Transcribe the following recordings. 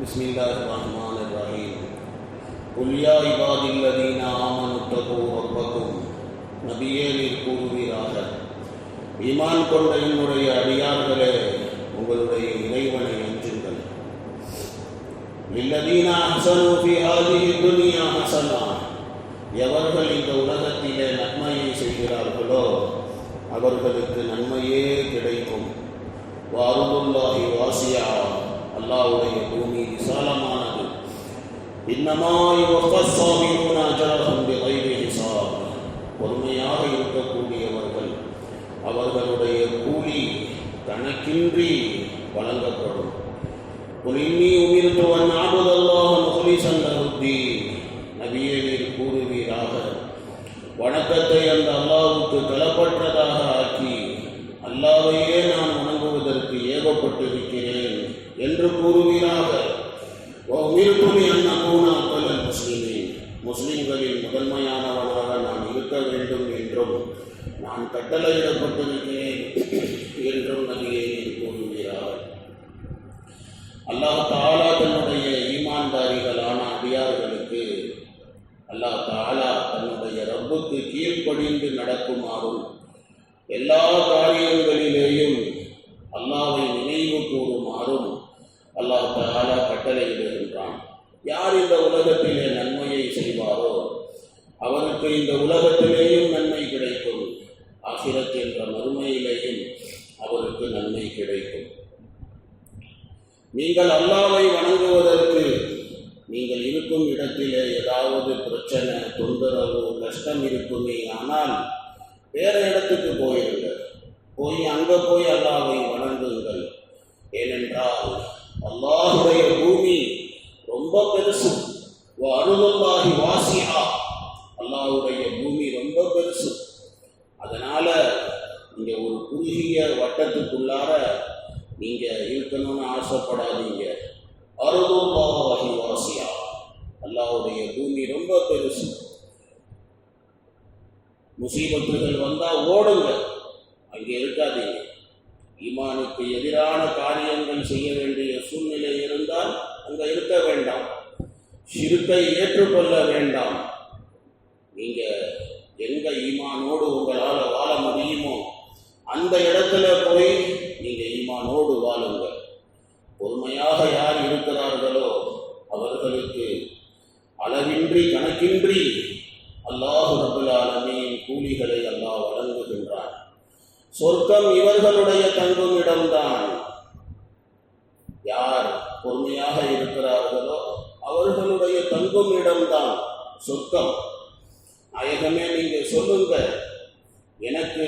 بسم الله الرحمن الرحيم قل يا عبادي الذين آمنوا اتقوا ربكم நபியே நீர் கூறுவீராக ஈமான் கொண்ட என்னுடைய அடியார்களே உங்களுடைய இறைவனை அஞ்சுங்கள் للذين أحسنوا في هذه الدنيا حسنة எவர்கள் இந்த உலகத்திலே நன்மையை செய்கிறார்களோ அவர்களுக்கு நன்மையே கிடைக்கும் வாருல்லாஹி வாசியா அல்லாவுடைய பூமி விசாலமானது. இன்னமாய் பொறுமையாக இருக்கக்கூடியவர்கள் அவர்களுடைய கூலி கணக்கின்றி வழங்கப்படும். பொலிமி உமிழ்ந்து நாடுதல்லாக முகலி சந்தகுத்தி நபியே நீர் கூறுவீராக. வணக்கத்தை அந்த அல்லாவுக்கு தளப்பற்றதாக ஆக்கி அல்லாவையே நான் வணங்குவதற்கு ஏவப்பட்டது என்று கூறுவீராக உமிர்த்துமி அன்னகூன அப்பலல் முஸ்லிமின். முஸ்லிம்களில் முதன்மையானவர்களாக நான் இருக்க வேண்டும் என்றும் நான் கட்டளையிடப்பட்டிருக்கிறேன் என்றும் நபியை கூறுகிறார். அல்லாஹ் தாலா தன்னுடைய ஈமான்தாரிகளான அடியார்களுக்கு அல்லாஹ் தாலா தன்னுடைய ரப்புக்கு கீழ்ப்படிந்து நடக்குமாறும் எல்லா காரியங்களும் அல்லாவை நினைவு கூறுமாறும் அல்லாஹ் தாலா கட்டளையிடுகின்றான் யார் இந்த உலகத்திலே நன்மையை செய்வாரோ? அவனுக்கு இந்த உலகத்திலேயும் நன்மை கிடைக்கும். ஆசிரத் என்ற மறுமையிலேயும் அவருக்கு நன்மை கிடைக்கும். நீங்கள் அல்லாவை வணங்குவதற்கு நீங்கள் இருக்கும் இடத்திலே ஏதாவது பிரச்சனை தொந்தரவு கஷ்டம் இருக்குமே ஆனால் வேற இடத்துக்கு போயிருங்கள். போய் அங்கே போய் அல்லாவை வணங்குங்கள். ஏனென்றால் அல்லாஹுடைய பூமி ரொம்ப பெரு அருளாகி வாசியா அல்லாவுடைய பூமி ரொம்ப பெருசு. அதனால நீங்க ஒரு குறுகிய வட்டத்துக்குள்ளார நீங்க இருக்கணும்னு ஆசைப்படாதீங்க. அருளாகி வாசியா அல்லாவுடைய பூமி ரொம்ப பெருசு. முசீபத்துகள் வந்தா ஓடுங்க. அங்கே இருக்காதீங்க. ஈமானுக்கு எதிரான காரியங்கள் செய்ய வேண்டிய சூழ்நிலை இருந்தால் அங்கே இருக்க வேண்டாம். சிறுக்கை ஏற்றுக்கொள்ள வேண்டாம். நீங்க எந்த ஈமானோடு உங்களால வாழ முடியுமோ அந்த இடத்துல போய் நீங்க ஈமானோடு வாழுங்கள். பொறுமையாக யார் இருக்கிறார்களோ அவர்களுக்கு அளவின்றி கணக்கின்றி அல்லாஹு ரபுல் கூலிகளை அல்லாஹ் வழங்குகின்றார் சொர்க்கம் இவர்களுடைய தங்கும் இடம்தான் யார் பொறுமையாக இருக்கிறார்களோ அவர்களுடைய தங்கும் இடம்தான் சொர்க்கம். நாயகமே நீங்க சொல்லுங்க எனக்கு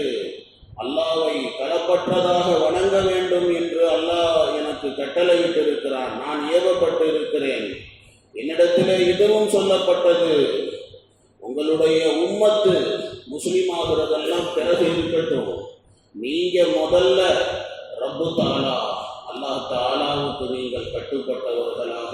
அல்லாவை களப்பற்றதாக வணங்க வேண்டும் என்று அல்லாஹ் எனக்கு கட்டளையிட்டிருக்கிறான். நான் ஏவப்பட்டு இருக்கிறேன் என்னிடத்திலே இதுவும் சொல்லப்பட்டது. உங்களுடைய உம்மத்து முஸ்லீம் ஆகிறதெல்லாம் பிறகு இருக்கட்டும். நீங்க முதல்ல ரப்பு தாலா அல்லாஹ் தாலாவுக்கு நீங்கள் கட்டுப்பட்டவர்களாக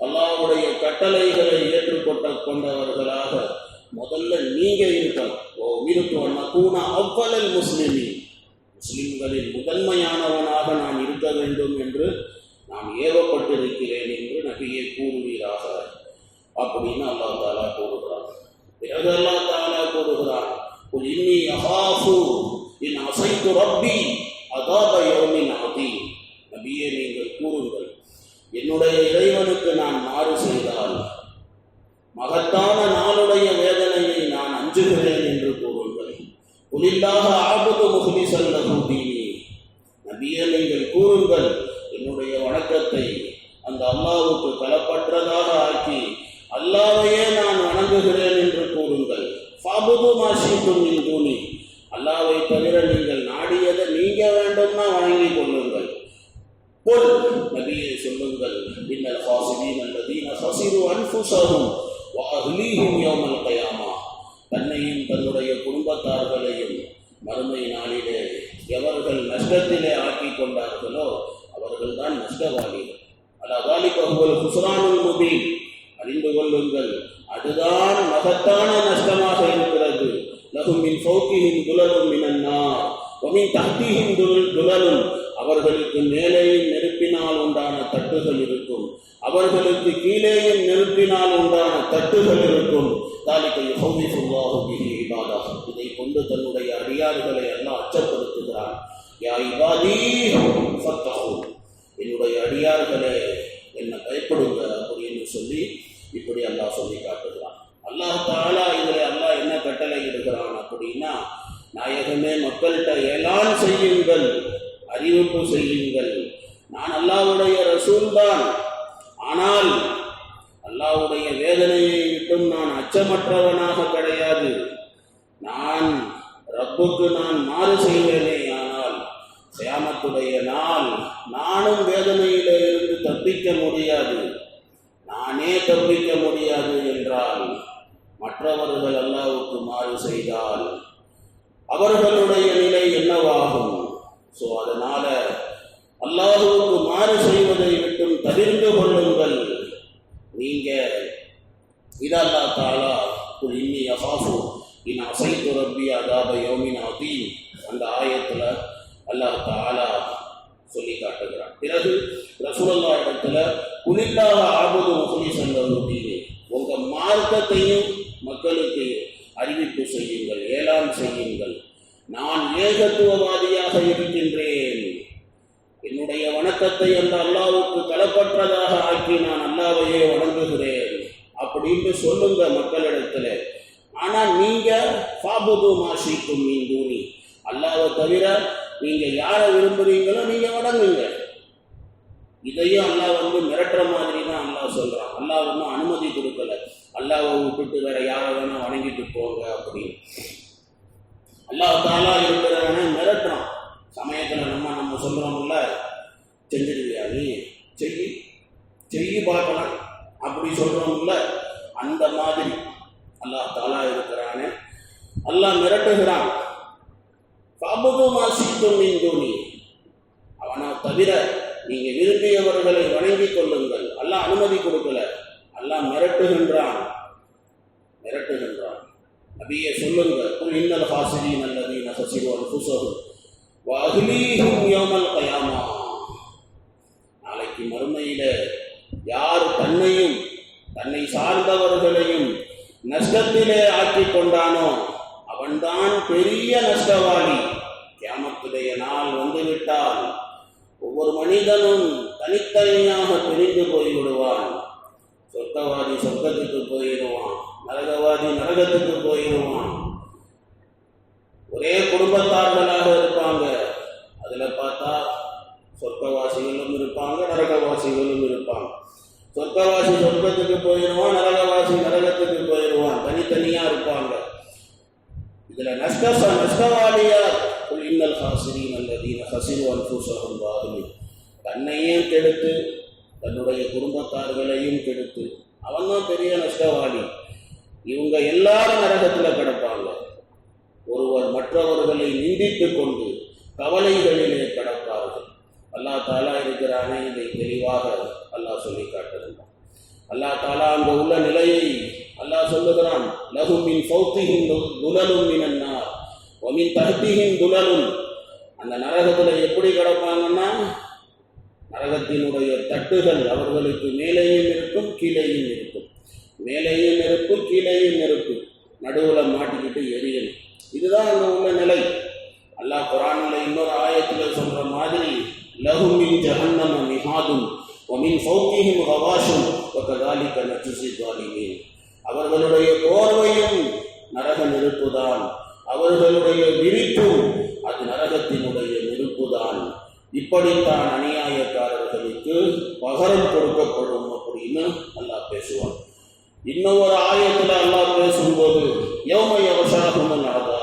அல்லாவுடைய கட்டளைகளை ஏற்றுக்கொண்ட கொண்டவர்களாக முதல்ல நீங்க இருக்கணும் ஓ உயிருக்கு வண்ணக்கூனா அவ்வளல் முஸ்லிமி. முஸ்லிம்களில் முதன்மையானவனாக நான் இருக்க வேண்டும் என்று நான் ஏவப்பட்டிருக்கிறேன் என்று நபியை கூறுவீராக. அப்படின்னு அல்லா தாலா கூறுகிறான். பிறகு அல்லா தாலா கூறுகிறான் இன்னி அகாஃபு இன் அசைத்து ரப்பி அதாப யோமி அந்த அல்லாவுக்கு ஆக்கி அல்லாவையே நான் வணங்குகிறேன் என்று கூறுங்கள். ஃபாபுது மாசிக்கும் தூணி. அல்லாவை தவிர நீங்கள் நாடியதை நீங்க வேண்டும்னா வணங்கி கொள்ளுங்கள். பொல் நபியை சொல்லுங்கள். இன்னல் ஹாசிதீன் அல்லதீன ஹசிரு அன்ஃபுஸஹும் வஅஹ்லீஹும் யௌமல் கயாமா. தன்னையும் தன்னுடைய குடும்பத்தார்களையும் மறுமை நாளிலே எவர்கள் நஷ்டத்திலே ஆக்கி கொண்டார்களோ அவர்கள்தான் நஷ்டவாதிகள் முபீன். அறிந்து கொள்ளுங்கள் அதுதான் மகத்தான நஷ்டமாக இருக்கிறது. லஹும் மின் ஃபௌகிஹிம் துலலும் மினன் நார். வமின் தஹ்திஹிம் துலலும். அவர்களுக்கு மேலேயும் நெருப்பினால் உண்டான தட்டுகள் இருக்கும். அவர்களுக்கு கீழேயும் நெருப்பினால் உண்டான தட்டுகள் இருக்கும். தாலிக்கை ஹௌதிஃபுல்லாஹு இபாதாக இதை கொண்டு தன்னுடைய அடியார்களை எல்லாம் அச்சப்படுத்துகிறான். யா இபாதி ஃபத்தஹு. என்னுடைய அடியார்களே என்னை பயப்படுங்க அப்படின்னு சொல்லி இப்படி அல்லாஹ் சொல்லி காட்டுகிறான். அல்லாஹ் தாலா இதில் அல்லாஹ் என்ன கட்டளை இடுகிறான் அப்படின்னா நாயகமே மக்கள்கிட்ட ஏலான் செய்யுங்கள் அறிவிப்பு செய்யுங்கள். நான் அல்லாவுடைய ரசூல் தான் ஆனால் அல்லாவுடைய வேதனையை விட்டும் நான் அச்சமற்றவனாக கிடையாது. நான் ரப்புக்கு நான் மாறு செய்வேனே ஆனால் சியாமத்துடைய நாள் நானும் வேதனையில இருந்து தப்பிக்க முடியாது. நானே தப்பிக்க முடியாது என்றால் மற்றவர்கள் அல்லாவுக்கு மாறு செய்தால் அவர்களுடைய நிலை என்னவாகும்? ஸோ அதனால அல்லாஹுவுக்கு மாறு செய்வதை விட்டும் தவிர்ந்து கொள்ளுங்கள். நீங்க இதல்லா தாலா குல் இன்னி அசாஃபு இன் அசைத்து ரப்பி அதாப யோமின் அதீம் அந்த ஆயத்துல அல்லாஹ் தாலா சொல்லி காட்டுகிறான். பிறகு ரசூலுல்லா இடத்துல குலில்லாக ஆபது முகலி சந்தீனே உங்க மார்க்கத்தையும் மக்களுக்கு அறிவிப்பு செய்யுங்கள் ஏலாம் செய்யுங்கள். நான் ஏகத்துவவாதியாக இருக்கின்றேன். என்னுடைய வணக்கத்தை அந்த அல்லாவுக்கு களப்பற்றதாக ஆக்கி நான் அல்லாவையே வணங்குகிறேன். அப்படின்னு சொல்லுங்க மக்களிடத்துல. ஆனா நீங்க பாபுது மாசிக்கும் நீ தூணி அல்லாவை தவிர நீங்க யாரை விரும்புறீங்களோ நீங்க வணங்குங்க. இதையும் அல்லாஹ் வந்து மிரட்டுற மாதிரி தான் அல்லா சொல்றான். அல்லாஹ் ஒன்றும் அனுமதி கொடுக்கல. அல்லாவை விட்டுட்டு வேற யாரை வேணா வணங்கிட்டு போங்க அப்படின்னு. அல்லாஹ் தாலா இருக்கிறவன மிரட்டுறான். சமயத்துல நம்ம நம்ம சொல்றோம்ல செஞ்சிருவியா நீ? செய்யி செய்யி பார்க்கலாம். அப்படி சொல்றோம்ல அந்த மாதிரி அல்லாஹ் தாலா இருக்கிறானே அல்லாஹ் மிரட்டுகிறான். பாபுது மாசித்தும் தோனி அவனை தவிர நீங்க விரும்பியவர்களை வணங்கிக் கொள்ளுங்கள். அல்லாஹ் அனுமதி கொடுக்கல. அல்லாஹ் மிரட்டுகின்றான். மிரட்டுகின்றான். நபியே சொல்லுங்கள். குல் இன்னல் ஹாசிரீன் அல்லதீன ஹசிரு அன்ஃபுஸஹும் வ அஹ்லீஹும் கயாமா. நாளைக்கு மறுமையில யார் தன்னையும் தன்னை சார்ந்தவர்களையும் நஷ்டத்திலே ஆக்கிக் கொண்டானோ அவன்தான் பெரிய நஷ்டவாளி. கியாமத்துடைய நாள் வந்துவிட்டால் ஒவ்வொரு மனிதனும் தனித்தனியாக பிரிந்து போய்விடுவான். சொர்க்கவாதி சொர்க்கத்துக்கு போயிடுவான். நரகவாதி நரகத்துக்கு போயிடுவான். ஒரே குடும்பத்தார்களாக இருப்பாங்க. அதுல பார்த்தா சொர்க்கவாசிகளும் இருப்பாங்க நரகவாசிகளும் இருப்பாங்க. சொர்க்கவாசி சொர்க்கத்துக்கு போயிடுவான் நரகவாசி நரகத்துக்கு போயிடுவான். தனித்தனியா இருப்பாங்க. இதுல நஷ்ட நஷ்டவாளியார் குல் இன்னல் ஹாசிரீன் அல்லதீன ஹசிரு அன்ஃபுஸஹும் வாஹிலி தன்னையும் கெடுத்து தன்னுடைய குடும்பத்தார்களையும் கெடுத்து அவன் தான் பெரிய நஷ்டவாளி. இவங்க எல்லாரும் நரகத்தில் கிடப்பாங்க. ஒருவர் மற்றவர்களை நிந்தித்துக் கொண்டு கவலைகளிலே கிடப்பார்கள். அல்லாஹ் தாலா இருக்கிறானே இதை தெளிவாக அல்லாஹ் சொல்லி காட்டுகிறான் அல்லாஹ் தாலா அங்க உள்ள நிலையை அல்லாஹ் சொல்லுகிறான் லகுமின் மின் ஃபௌத்திஹிம் துலலும் மினன்னார் ஒமின் தஹ்திஹிம் துலலும் அந்த நரகத்தில் எப்படி கிடப்பாங்கன்னா நரகத்தினுடைய தட்டுகள் அவர்களுக்கு மேலேயும் இருக்கும் கீழேயும் இருக்கும். மேலேயும் இருக்கும் கீழேயும் இருக்கும். நடுவில் மாட்டிக்கிட்டு எரியணும். இதுதான் அங்க உள்ள நிலை. அல்லாஹ் குரானில் இன்னொரு ஆயத்தில் சொல்ற மாதிரி லகுமின் மின் ஜஹன்னம மிஹாதும் ஒமின் சௌக்கியும் ஹவாஷும் ஒக்கதாலிக்க நச்சுசி அவர்களுடைய போர்வையும் நரக நெருப்புதான் அவர்களுடைய விரிப்பும் அது நரகத்தினுடைய நெருப்புதான் இப்படித்தான் அநியாயக்காரர்களுக்கு பகரம் கொடுக்கப்படும் அப்படின்னு அல்லாஹ் பேசுவான். இன்னொரு ஆயத்தில் அல்லாஹ் பேசும்போது எவ்வளவு யவசாகுமல் நடந்தா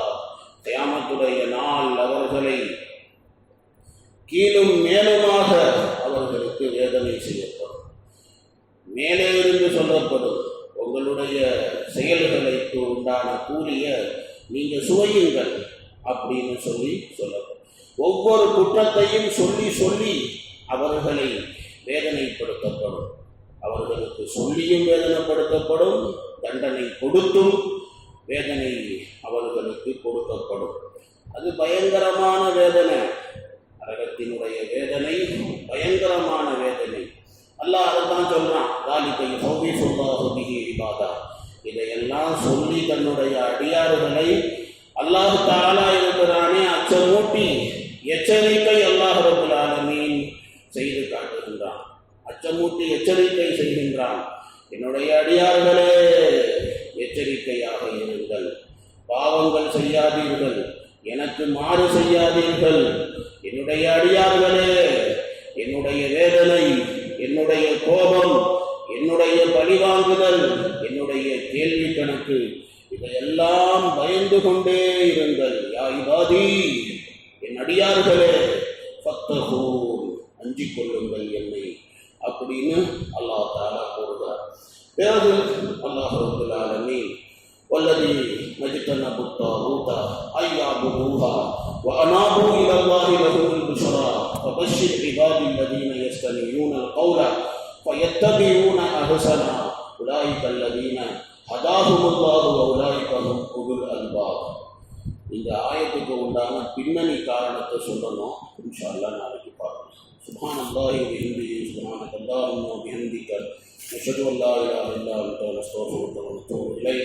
கியாமத்துடைய நாள் அவர்களை கீழும் மேலுமாக அவர்களுக்கு வேதனை செய்யப்படும். மேலே இருந்து சொல்லப்படும் உங்களுடைய செயல்களுக்கு உண்டான கூலிய நீங்கள் சுவையுங்கள் அப்படின்னு சொல்லி சொல்லப்படும். ஒவ்வொரு குற்றத்தையும் சொல்லி சொல்லி அவர்களை வேதனைப்படுத்தப்படும். அவர்களுக்கு சொல்லியும் வேதனைப்படுத்தப்படும் தண்டனை கொடுத்தும் வேதனை அவர்களுக்கு கொடுக்கப்படும். அது பயங்கரமான வேதனை. நரகத்தினுடைய வேதனை பயங்கரமான வேதனை. அல்லாஹ் அதைத்தான் சொல்றான். தாலிக்கை ஹௌவி சொல்லாஹு பிஹி இதையெல்லாம் சொல்லி தன்னுடைய அடியாறுகளை அல்லாஹ் தாலா இருக்கிறானே அச்சமூட்டி எச்சரிக்கை அல்லாஹ் செய்து காட்டுகின்றான். அச்சமூட்டி எச்சரிக்கை செய்கின்றான். என்னுடைய அடியார்களே எச்சரிக்கையாக இருங்கள். பாவங்கள் செய்யாதீர்கள். எனக்கு மாறு செய்யாதீர்கள். என்னுடைய அடியார்களே என்னுடைய வேதனை என்னுடைய கோபம் என்னுடைய பழிவாங்குதல் என்னுடைய கேள்வி கணக்கு இதையெல்லாம் பயந்து கொண்டே இருங்கள் யா இபாதி என் அடியார்களே ஃபத்தகூன் அஞ்சிக் கொள்ளுங்கள் என்னை அப்படின்னு அல்லாஹ் தாலா கூறுகிறார் பிறகு அல்லாஹ் ரபுல் ஆலமீன் والذي اجتنبوا الطاغوت أن يعبدوها وأنابوا إلى الله لهم البشرى فبشر عبادي الذين يستمعون القول فيتبعون أحسنا أولئك الذين هداهم الله وأولئك هم أولو الألباب இந்த ஆயத்துக்கு உண்டான பின்னணி காரணத்தை சொல்லணும் இன்ஷா அல்லாஹ் நாளைக்கு பார்க்கலாம் சுபான் அல்லாஹி பிஹந்தி சுபான் அல்லாஹும் பிஹந்திக்க நஷது அல்லாஹ் இல்லாஹ் இல்லா அன்த நஸ்தோஃபு வ நத்தூபு இலைஹ்